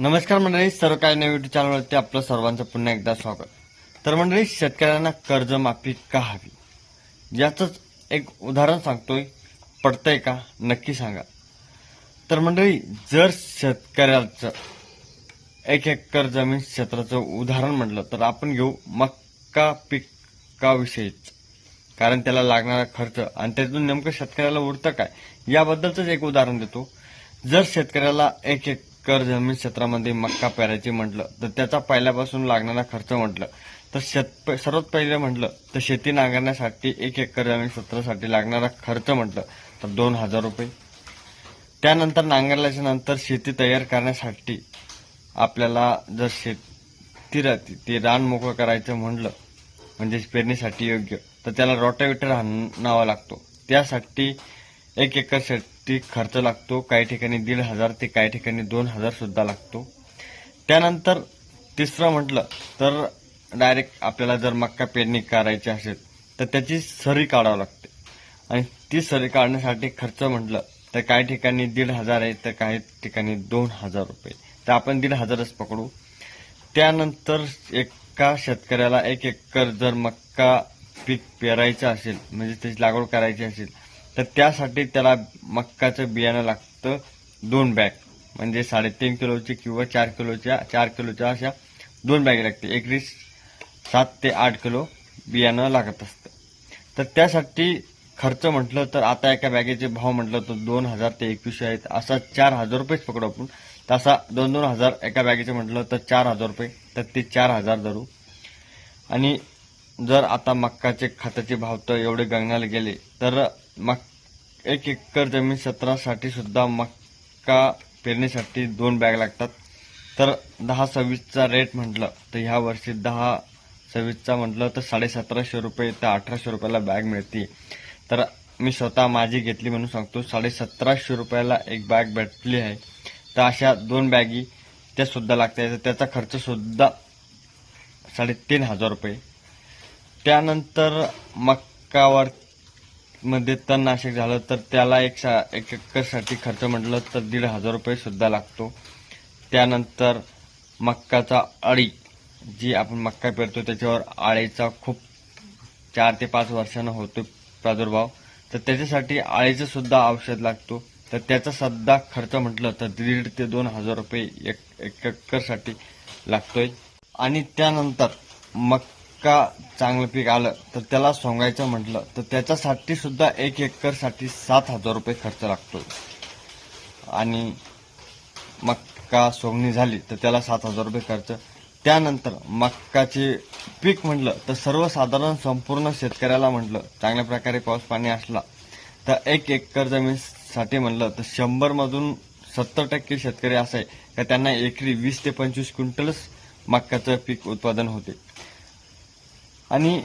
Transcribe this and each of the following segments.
नमस्कार मंडळी सर्व काही नवीन युट्यूब चॅनलवरती आपलं सर्वांचं पुन्हा एकदा स्वागत. तर मंडळी शेतकऱ्यांना कर्जमाफी का हवी? याचंच एक उदाहरण सांगतोय. पडतंय का? नक्की सांगा. तर मंडळी जर शेतकऱ्याचं एक एकर जमीन क्षेत्राचं उदाहरण म्हटलं तर आपण घेऊ मक्का पिकाविषयीच. कारण त्याला लागणारा खर्च आणि त्यातून नेमकं शेतकऱ्याला उरतं काय? याबद्दलच एक उदाहरण देतो. जर शेतकऱ्याला एक एक एकर जमीन क्षेत्रामध्ये मक्का पेरायची म्हटलं तर त्याचा पहिल्यापासून लागणारा खर्च म्हटलं. तर शेत सर्वात पहिले म्हटलं तर शेती नांगरण्यासाठी एक एकर जमीन क्षेत्रासाठी लागणारा खर्च म्हटलं तर दोन हजार रुपये. त्यानंतर नांगरल्याच्या नंतर शेती तयार करण्यासाठी आपल्याला जर शेती राहते ती रान मोकळं करायचं म्हटलं म्हणजे पेरणीसाठी योग्य तर त्याला रोटावेटर आणावा लागतो. त्यासाठी एक एकर शेत साठी खर्च लागतो काही ठिकाणी दीड हजार ते काही ठिकाणी दोन हजार सुद्धा लागतो. त्यानंतर तिसरं म्हटलं तर डायरेक्ट आपल्याला जर मक्का पेरणी करायची असेल तर त्याची सरी काढावी लागते. आणि ती सरी काढण्यासाठी खर्च म्हटलं तर काही ठिकाणी दीड हजार आहे तर काही ठिकाणी दोन हजार रुपये. तर आपण दीड हजारच पकडू. त्यानंतर एका शेतकऱ्याला एक एकर जर मक्का पीक पेरायचं असेल म्हणजे त्याची लागवड करायची असेल तर त्यासाठी त्याला मक्काचं बियाणं लागतं दोन बॅग. म्हणजे साडेतीन किलोची किंवा चार किलोच्या चार किलोच्या अशा दोन बॅग लागते. एकरी सात ते आठ किलो बियाणं लागत असतं. तर त्यासाठी खर्च म्हटलं तर आता एका बॅगेचे भाव म्हटलं तर दोन हजार ते एकवीसशे आहेत. असा चार हजार रुपयेच पकडू आपण. तसा दोन दोन हजार एका बॅगेचे म्हटलं तर चार हजार रुपये. तर ते चार हजार धरू. आणि जर आता मक्काचे खताचे भाव तर एवढे गगनाला गेले तर मक एक एकर जमीन सत्रासाठी सुद्धा मक्का पेरणीसाठी दोन बॅग लागतात. तर दहा सव्वीसचा रेट म्हटलं तर ह्या वर्षी दहा सव्वीसचा म्हटलं तर साडेसतराशे रुपये ते अठराशे रुपयाला बॅग मिळते. तर मी स्वतः माझी घेतली म्हणून सांगतो साडेसतराशे रुपयाला एक बॅग भेटली आहे. तर अशा दोन बॅगी त्यासुद्धा लागतात. त्याचा खर्चसुद्धा साडेतीन हजार रुपये. त्यानंतर मक्कावर मध्ये तणनाशक झालं तर त्याला एक सा एक एकरसाठी खर्च म्हटलं तर दीड हजार रुपये सुद्धा लागतो. त्यानंतर मक्काचा अळी जी आपण मक्का पेरतो त्याच्यावर आळीचा खूप चार ते पाच वर्षानं होतो प्रादुर्भाव. तर त्याच्यासाठी आळीचं सुद्धा औषध लागतो. तर त्याचा सध्या खर्च म्हटलं तर दीड ते दोन हजार रुपये एक एक एकरसाठी लागतोय. आणि त्यानंतर मक्का चांगलं पीक आलं तर त्याला सोंगायचं म्हटलं तर त्याच्यासाठी सुद्धा एक एकरसाठी सात हजार रुपये खर्च लागतो आणि मक्का सोंगणी झाली तर त्याला सात हजार रुपये खर्च. त्यानंतर मक्काचे पीक म्हटलं तर सर्वसाधारण संपूर्ण शेतकऱ्याला म्हटलं चांगल्या प्रकारे पाऊस पाणी असला तर एक एकर जमीनसाठी म्हणलं तर शंभरमधून सत्तर टक्के शेतकरी असे आहे का त्यांना एकरी वीस ते पंचवीस क्विंटलच मक्काचं पीक उत्पादन होते. आणि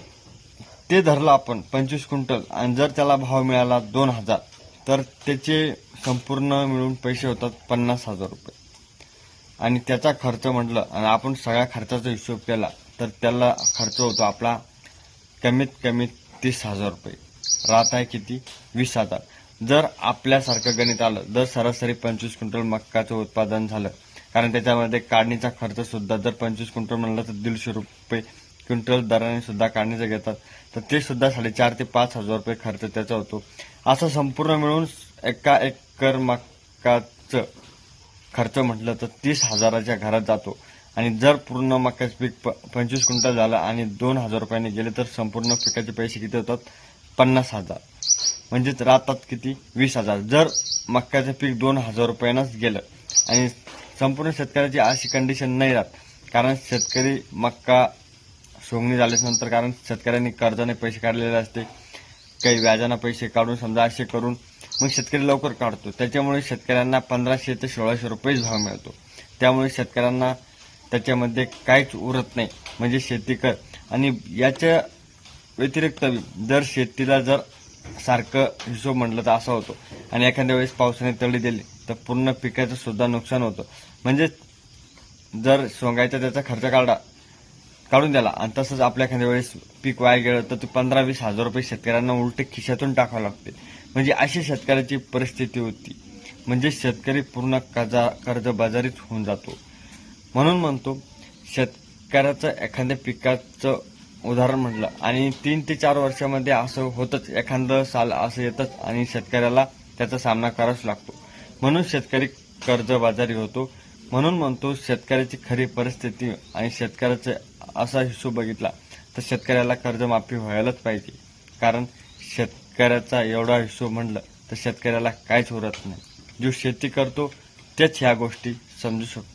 ते धरलं आपण पंचवीस क्विंटल. आणि जर त्याला भाव मिळाला दोन हजार तर त्याचे संपूर्ण मिळून पैसे होतात पन्नास हजार रुपये. आणि त्याचा खर्च म्हटलं आणि आपण सगळ्या खर्चाचा हिशोब केला तर त्याला खर्च होतो आपला कमीत कमी तीस हजार रुपये. राहत आहे किती? वीस हजार. जर आपल्यासारखं गणित आलं जर सरासरी पंचवीस क्विंटल मक्काचं उत्पादन झालं कारण त्याच्यामध्ये काढणीचा खर्चसुद्धा जर पंचवीस क्विंटल म्हणलं तर दीडशे रुपये क्विंटल दराने सुद्धा काढणीचं घेतात. तर ते सुद्धा साडेचार ते पाच हजार रुपये खर्च त्याचा होतो. असं संपूर्ण मिळून एका एकर मक्काचं खर्च म्हटलं तर तीस हजाराच्या घरात जातो. आणि जर पूर्ण मक्याचं पीक प पंचवीस क्विंटल झालं आणि दोन हजार रुपयाने गेले तर संपूर्ण पिकाचे पैसे किती होतात? पन्नास हजार. म्हणजेच राहतात किती? वीस हजार. जर मक्याचं पीक दोन हजार रुपयानंच गेलं आणि संपूर्ण शेतकऱ्याची अशी कंडिशन नाही राहत. कारण शेतकरी मक्का सोंगणी झाल्यानंतर कारण शेतकऱ्यांनी कर्जाने पैसे काढलेले असते काही व्याजानं पैसे काढून समजा असे करून मग शेतकरी लवकर काढतो. त्याच्यामुळे शेतकऱ्यांना पंधराशे ते सोळाशे रुपयेच भाव मिळतो. त्यामुळे शेतकऱ्यांना त्याच्यामध्ये काहीच उरत नाही. म्हणजे शेती कर. आणि याच्या व्यतिरिक्त जर शेतीला जर सारखं हिशोब म्हटलं तर असा होतो. आणि एखाद्या वेळेस पावसाने तळी दिली तर पूर्ण पिकाचं सुद्धा नुकसान होतं. म्हणजे जर सोंगायचा त्याचा खर्च काढला काढून द्याला आणि तसंच आपल्या एखाद्या वेळेस पीक वाया गेलं तर ते पंधरा वीस हजार रुपये शेतकऱ्यांना उलटे खिशातून टाकावं लागते. म्हणजे अशी शेतकऱ्याची परिस्थिती होती. म्हणजे शेतकरी पूर्ण कर्जा कर्जबाजारीच होऊन जातो. म्हणून म्हणतो शेतकऱ्याचं एखाद्या पिकाचं उदाहरण म्हटलं आणि तीन ते चार वर्षामध्ये असं होतंच. एखादं साल असं येतच आणि शेतकऱ्याला त्याचा सामना करावाच लागतो. म्हणून शेतकरी कर्जबाजारी होतो. म्हणून म्हणतो शेतकऱ्याची खरी परिस्थिती आणि शेतकऱ्याचा असा हिशोब बघितला तर शेतकऱ्याला कर्जमाफी व्हायलाच पाहिजे. कारण शेतकऱ्याचा एवढा हिशोब म्हणलं तर शेतकऱ्याला काहीच उरत नाही. जो शेती करतो त्याच ह्या गोष्टी समजू शकतो.